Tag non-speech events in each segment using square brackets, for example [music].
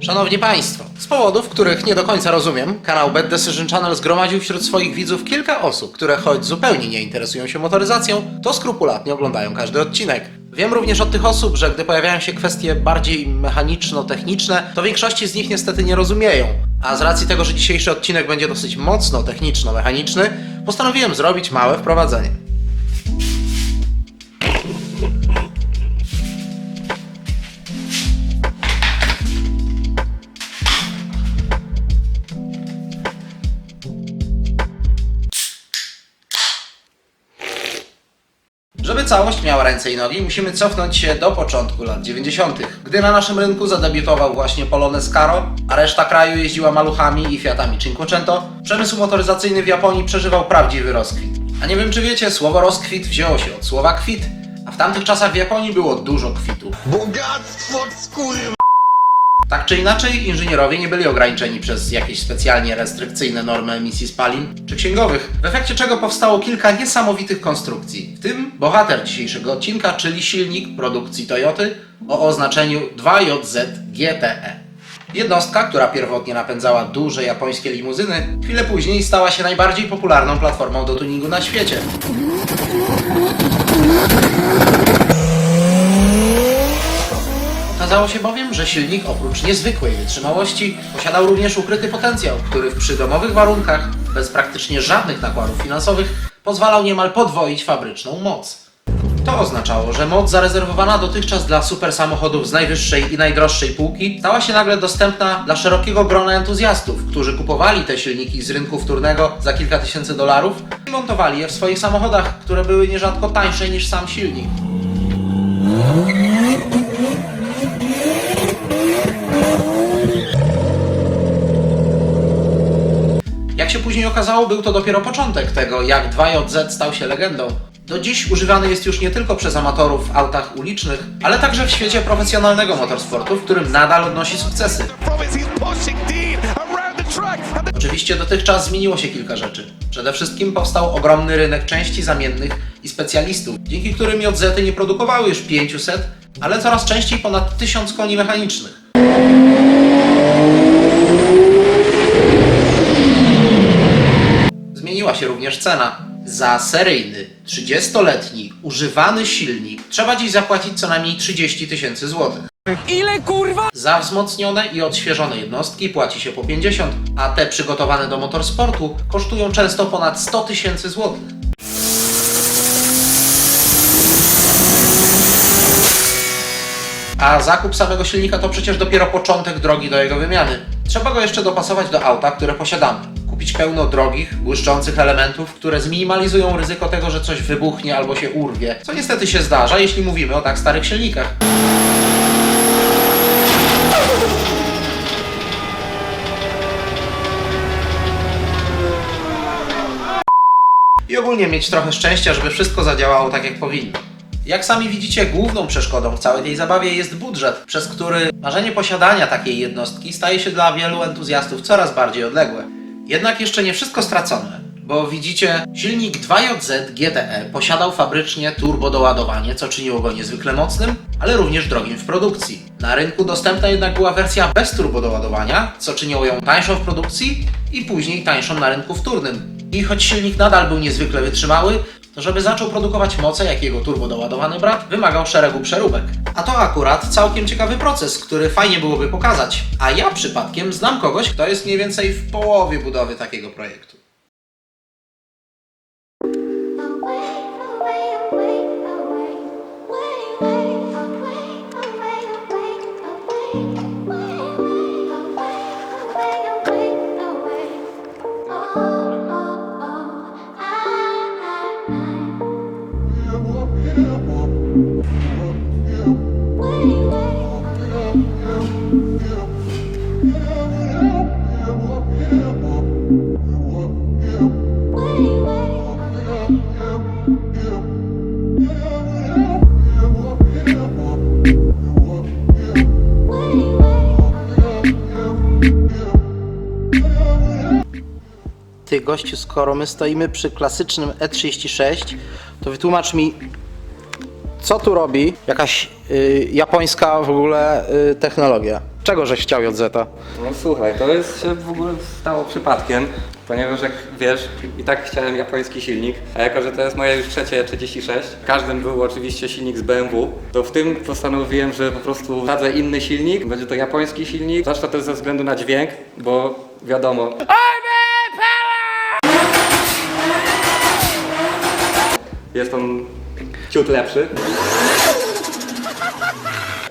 Szanowni Państwo, z powodów, których nie do końca rozumiem, kanał Bad Decision Channel zgromadził wśród swoich widzów kilka osób, które choć zupełnie nie interesują się motoryzacją, to skrupulatnie oglądają każdy odcinek. Wiem również od tych osób, że gdy pojawiają się kwestie bardziej mechaniczno-techniczne, to większości z nich niestety nie rozumieją. A z racji tego, że dzisiejszy odcinek będzie dosyć mocno techniczno-mechaniczny, postanowiłem zrobić małe wprowadzenie. Całość miała ręce i nogi, musimy cofnąć się do początku lat 90., gdy na naszym rynku zadebiutował właśnie Polonez Caro, a reszta kraju jeździła maluchami i Fiatami Cinquecento, przemysł motoryzacyjny w Japonii przeżywał prawdziwy rozkwit. A nie wiem czy wiecie, słowo rozkwit wzięło się od słowa kwit, a w tamtych czasach w Japonii było dużo kwitu. Bogactwo skóry Tak czy inaczej, inżynierowie nie byli ograniczeni przez jakieś specjalnie restrykcyjne normy emisji spalin czy księgowych, w efekcie czego powstało kilka niesamowitych konstrukcji, w tym bohater dzisiejszego odcinka, czyli silnik produkcji Toyoty o oznaczeniu 2JZ GTE. Jednostka, która pierwotnie napędzała duże japońskie limuzyny, chwilę później stała się najbardziej popularną platformą do tuningu na świecie. Okazało się bowiem, że silnik oprócz niezwykłej wytrzymałości posiadał również ukryty potencjał, który w przydomowych warunkach, bez praktycznie żadnych nakładów finansowych, pozwalał niemal podwoić fabryczną moc. To oznaczało, że moc zarezerwowana dotychczas dla super samochodów z najwyższej i najdroższej półki stała się nagle dostępna dla szerokiego grona entuzjastów, którzy kupowali te silniki z rynku wtórnego za kilka tysięcy dolarów i montowali je w swoich samochodach, które były nierzadko tańsze niż sam silnik. Później okazało, był to dopiero początek tego, jak 2JZ stał się legendą. Do dziś używany jest już nie tylko przez amatorów w autach ulicznych, ale także w świecie profesjonalnego motorsportu, w którym nadal odnosi sukcesy. Oczywiście dotychczas zmieniło się kilka rzeczy. Przede wszystkim powstał ogromny rynek części zamiennych i specjalistów, dzięki którym JZ nie produkowały już 500, ale coraz częściej ponad 1000 koni mechanicznych. Zmieniła się również cena. Za seryjny, 30-letni, używany silnik trzeba dziś zapłacić co najmniej 30 tysięcy złotych. Ile kurwa? Za wzmocnione i odświeżone jednostki płaci się po 50, a te przygotowane do motorsportu kosztują często ponad 100 tysięcy złotych. A zakup samego silnika to przecież dopiero początek drogi do jego wymiany. Trzeba go jeszcze dopasować do auta, które posiadamy. Kupić pełno drogich, błyszczących elementów, które zminimalizują ryzyko tego, że coś wybuchnie albo się urwie, co niestety się zdarza, jeśli mówimy o tak starych silnikach. i ogólnie mieć trochę szczęścia, żeby wszystko zadziałało tak jak powinno. Jak sami widzicie, główną przeszkodą w całej tej zabawie jest budżet, przez który marzenie posiadania takiej jednostki staje się dla wielu entuzjastów coraz bardziej odległe. Jednak jeszcze nie wszystko stracone, bo widzicie, silnik 2JZ GTE posiadał fabrycznie turbodoładowanie, co czyniło go niezwykle mocnym, ale również drogim w produkcji. Na rynku dostępna jednak była wersja bez turbodoładowania, co czyniło ją tańszą w produkcji i później tańszą na rynku wtórnym. I choć silnik nadal był niezwykle wytrzymały, żeby zaczął produkować moce jak jego turbodoładowany brat, wymagał szeregu przeróbek. A to akurat całkiem ciekawy proces, który fajnie byłoby pokazać. A ja przypadkiem znam kogoś, kto jest mniej więcej w połowie budowy takiego projektu. Ty gościu, skoro my stoimy przy klasycznym E36, to wytłumacz mi, co tu robi jakaś y, japońska w ogóle y, technologia. Czego żeś chciał JZ? No słuchaj, to jest się w ogóle stało przypadkiem, ponieważ jak wiesz, i tak chciałem japoński silnik, a jako, że to jest moje już trzecie 36, w każdym był oczywiście silnik z BMW, to w tym postanowiłem, że po prostu wsadzę inny silnik, będzie to japoński silnik, zwłaszcza też ze względu na dźwięk, bo wiadomo... Jest on ciut lepszy.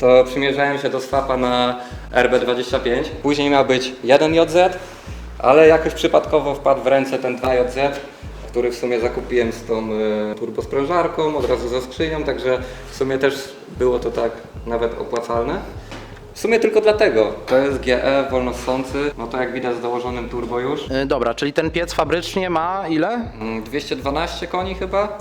To przymierzałem się do swapa na RB25. Później miał być jeden JZ, ale jakoś przypadkowo wpadł w ręce ten 2JZ, który w sumie zakupiłem z tą y, turbosprężarką, od razu ze skrzynią, także w sumie też było to tak nawet opłacalne. W sumie tylko dlatego. To jest GE wolnossący, no to jak widać z dołożonym turbo już. Yy, dobra, czyli ten piec fabrycznie ma ile? Mm, 212 koni chyba.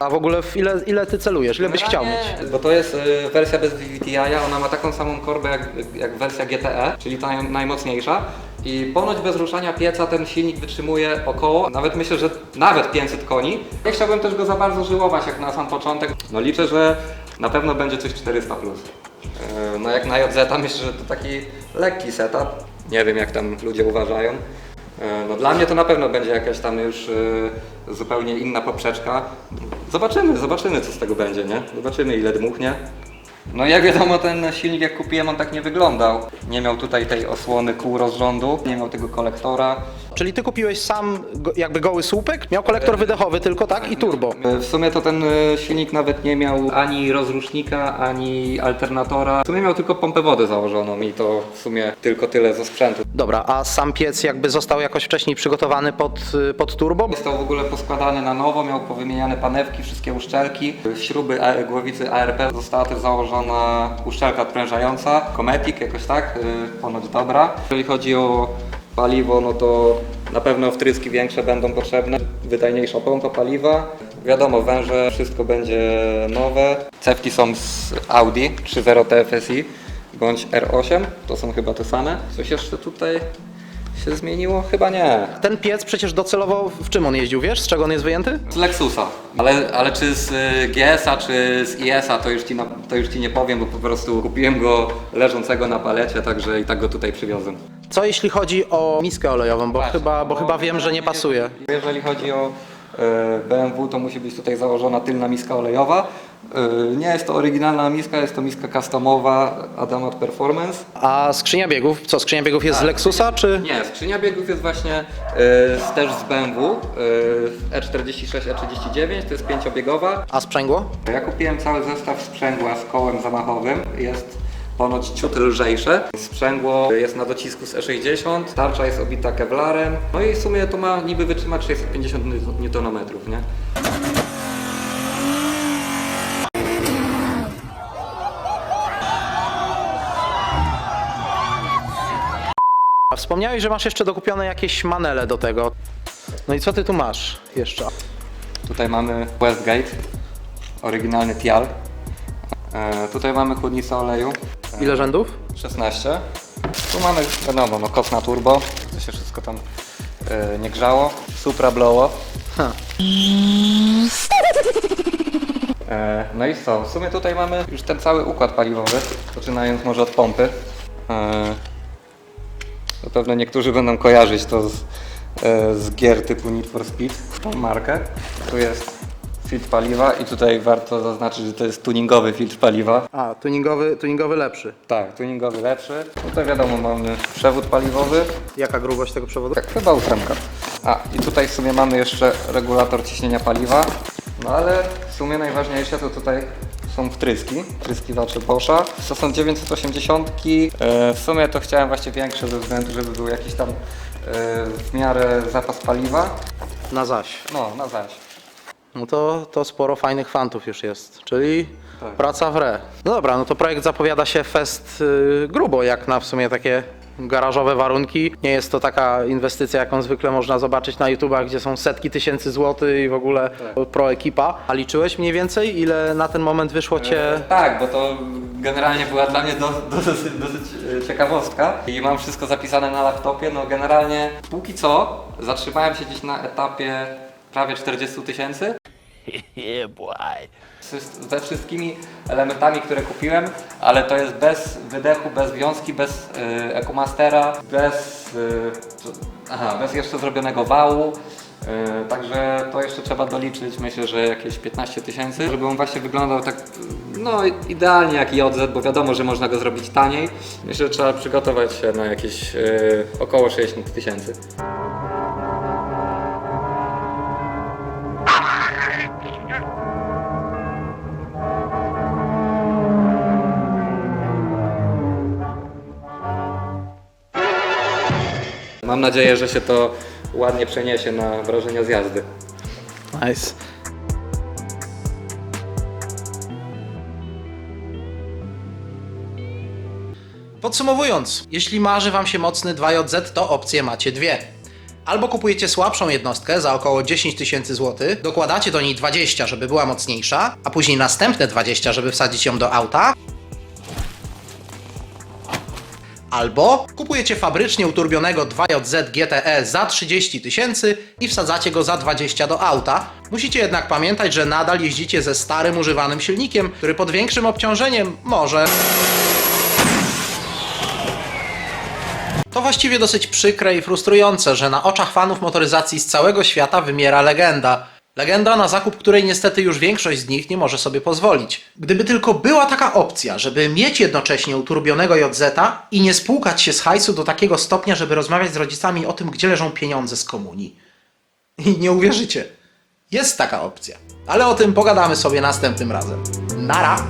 A w ogóle w ile, ile ty celujesz? Ile byś chciał mieć? Bo to jest y, wersja bez VVTi, ona ma taką samą korbę jak, jak wersja GTE, czyli ta naj- najmocniejsza. I ponoć bez ruszania pieca ten silnik wytrzymuje około, nawet myślę, że nawet 500 koni. Nie chciałbym też go za bardzo żyłować jak na sam początek. No liczę, że na pewno będzie coś 400 plus. Y, No jak na JZ myślę, że to taki lekki setup. Nie wiem jak tam ludzie uważają. E, No dla mnie to na pewno będzie jakaś tam już e, zupełnie inna poprzeczka. Zobaczymy, zobaczymy co z tego będzie, nie? Zobaczymy ile dmuchnie. No jak wiadomo ten silnik jak kupiłem on tak nie wyglądał. Nie miał tutaj tej osłony kół rozrządu, nie miał tego kolektora. Czyli ty kupiłeś sam go, jakby goły słupek, miał kolektor wydechowy tylko, tak? I turbo. E, W sumie to ten e, silnik nawet nie miał ani rozrusznika, ani alternatora. W sumie miał tylko pompę wody założoną i to w sumie tylko tyle ze sprzętu. Dobra, a sam piec jakby został jakoś wcześniej przygotowany pod, y, pod turbo? Został w ogóle poskładany na nowo, miał powymieniane panewki, wszystkie uszczelki. Śruby A- głowicy ARP została też założona uszczelka odprężająca, Cometic jakoś tak, ponoć dobra. Jeżeli chodzi o paliwo, no to na pewno wtryski większe będą potrzebne, wydajniejsza pompa paliwa. Wiadomo, węże, wszystko będzie nowe. Cewki są z Audi 3.0 TFSI bądź R8, to są chyba te same. Coś jeszcze tutaj się zmieniło? Chyba nie. Ten piec przecież docelowo w czym on jeździł, wiesz? Z czego on jest wyjęty? Z Lexusa. Ale, ale czy z y, GS-a, czy z IS-a, to już, ci na, to już Ci nie powiem, bo po prostu kupiłem go leżącego na palecie, także i tak go tutaj przywiozłem. Co jeśli chodzi o miskę olejową, bo, chyba, bo chyba wiem, że nie pasuje. Jeżeli chodzi o BMW, to musi być tutaj założona tylna miska olejowa. Y, Nie jest to oryginalna miska, jest to miska customowa Adamat Performance. A skrzynia biegów? Co, skrzynia biegów jest z Lexusa, czy... Nie, skrzynia biegów jest właśnie y, też z BMW, y, E46, E39, to jest pięciobiegowa. A sprzęgło? Ja kupiłem cały zestaw sprzęgła z kołem zamachowym. Jest ponoć ciut lżejsze. Sprzęgło jest na docisku z E60, tarcza jest obita kevlarem. No i w sumie to ma niby wytrzymać 650 Nm, nie? A wspomniałeś, że masz jeszcze dokupione jakieś manele do tego. No i co ty tu masz jeszcze? Tutaj mamy Westgate, oryginalny Tial. E, tutaj mamy chłodnicę oleju. Ile rzędów? 16. Tu mamy, wiadomo, no koc na turbo, to się wszystko tam e, nie grzało. Supra blow off. Ha. E, no i co? W sumie tutaj mamy już ten cały układ paliwowy, poczynając może od pompy. E, zapewne niektórzy będą kojarzyć to z, e, z gier typu Need for Speed, tą markę. Tu jest filtr paliwa i tutaj warto zaznaczyć, że to jest tuningowy filtr paliwa. A, tuningowy, tuningowy lepszy. Tak, tuningowy lepszy. Tutaj wiadomo mamy przewód paliwowy, Jaka grubość tego przewodu? tak, chyba ósemka. A, i tutaj w sumie mamy jeszcze regulator ciśnienia paliwa. No ale w sumie najważniejsze to tutaj są wtryski, wtryskiwacze Boscha. To są 980. E, W sumie to chciałem właśnie większe ze względu, żeby był jakiś tam e, w miarę zapas paliwa. Na zaś. No, na zaś. No to, to sporo fajnych fantów już jest, czyli Tak. praca w re. No dobra, no to projekt zapowiada się fest y, grubo, jak na w sumie takie garażowe warunki. Nie jest to taka inwestycja, jaką zwykle można zobaczyć na YouTubach, gdzie są setki tysięcy złotych i w ogóle pro ekipa. A liczyłeś mniej więcej, ile na ten moment wyszło cię... E, tak, bo to generalnie była dla mnie do, do, dosyć, dosyć e, ciekawostka i mam wszystko zapisane na laptopie. No generalnie póki co zatrzymałem się gdzieś na etapie prawie 40 tysięcy. Yeah, [laughs] boy. ze wszystkimi elementami, które kupiłem, ale to jest bez wydechu, bez wiązki, bez y, Ecomastera, bez, y, aha, bez jeszcze zrobionego wału. y, Także to jeszcze trzeba doliczyć, myślę, że jakieś 15 tysięcy, żeby on właśnie wyglądał tak no idealnie jak JZ, bo wiadomo, że można go zrobić taniej. Myślę, że trzeba przygotować się na jakieś y, około 60 tysięcy. Mam nadzieję, że się to ładnie przeniesie na wrażenia z jazdy. Nice. Podsumowując, jeśli marzy Wam się mocny 2JZ, to opcje macie dwie. Albo kupujecie słabszą jednostkę za około 10 tysięcy złotych, dokładacie do niej 20, żeby była mocniejsza, a później następne 20, żeby wsadzić ją do auta. Albo kupujecie fabrycznie uturbionego 2JZ GTE za 30 tysięcy i wsadzacie go za 20 do auta. Musicie jednak pamiętać, że nadal jeździcie ze starym używanym silnikiem, który pod większym obciążeniem może To właściwie dosyć przykre i frustrujące, że na oczach fanów motoryzacji z całego świata wymiera legenda. Legenda, na zakup której niestety już większość z nich nie może sobie pozwolić. Gdyby tylko była taka opcja, żeby mieć jednocześnie uturbionego JZ i nie spłukać się z hajsu do takiego stopnia, żeby rozmawiać z rodzicami o tym, gdzie leżą pieniądze z komunii. I nie uwierzycie. Jest taka opcja. Ale o tym pogadamy sobie następnym razem. Nara!